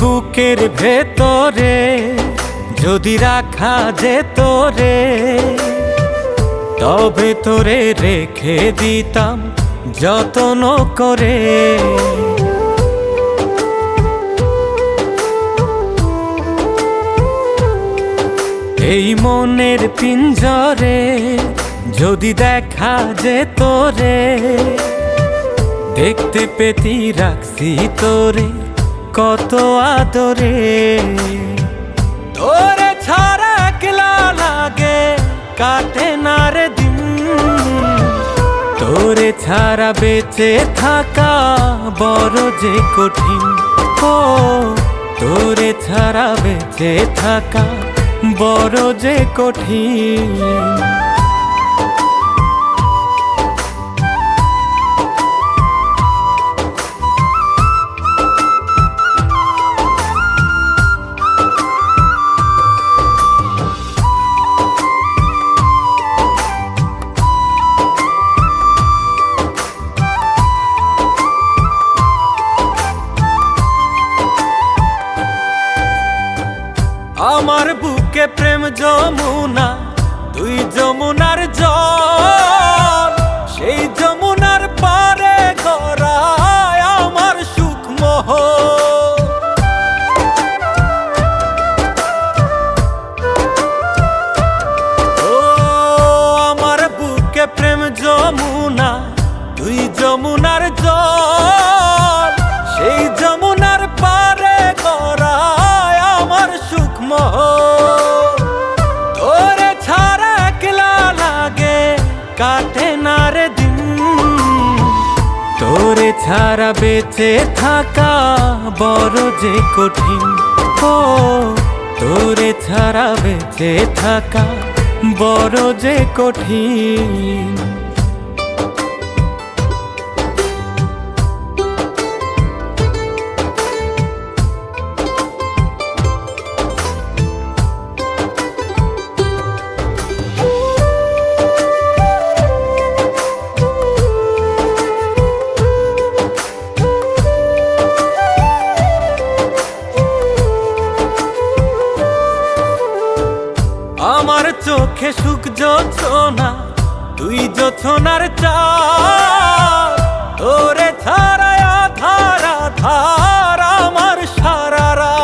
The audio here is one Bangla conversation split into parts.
বুকের ভেতরে যদি রাখা যেত রে, তবে তোরে রেখে দিতাম যতন করে। এই মনের পিঞ্জরে যদি দেখা যেত রে, দেখতে পেতি রাখছি তোরে। কত আদরে। তোরে ছাড়া একলা লাগে, কাটে না রে দিন। তোরে ছাড়া বেঁচে থাকা বড় যে কঠিন ও তোরে ছাড়া বেঁচে থাকা বড় যে কঠিন বুকে প্রেম যমুনা। কাটে না রে দিন। তোরে ছাড়া বেঁচে থাকা বড় যে কঠিন। ও, তোরে ছাড়া বেঁচে থাকা বড় যে কঠিন। আমার চোখে সুখ না তুই যোছনার চার ছাড়ায় ধারা ধার আমার সারারা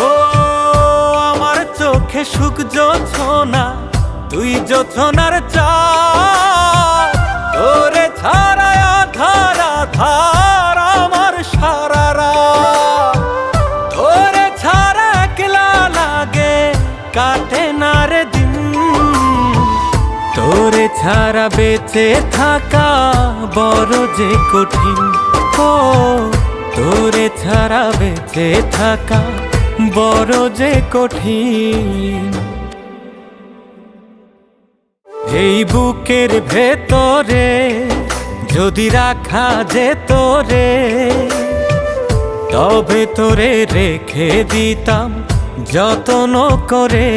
ও আমার চোখে সুখ না তুই যোছনার চার কাটে না রে দিন। তোরে ছাড়া বেঁচে থাকা বড় যে কঠিন ও তোরে ছাড়া বেঁচে থাকা বড় যে কঠিন। এই বুকের ভেতরে যদি রাখা যেত রে, তবে তোরে রেখে দিতাম যতন করে।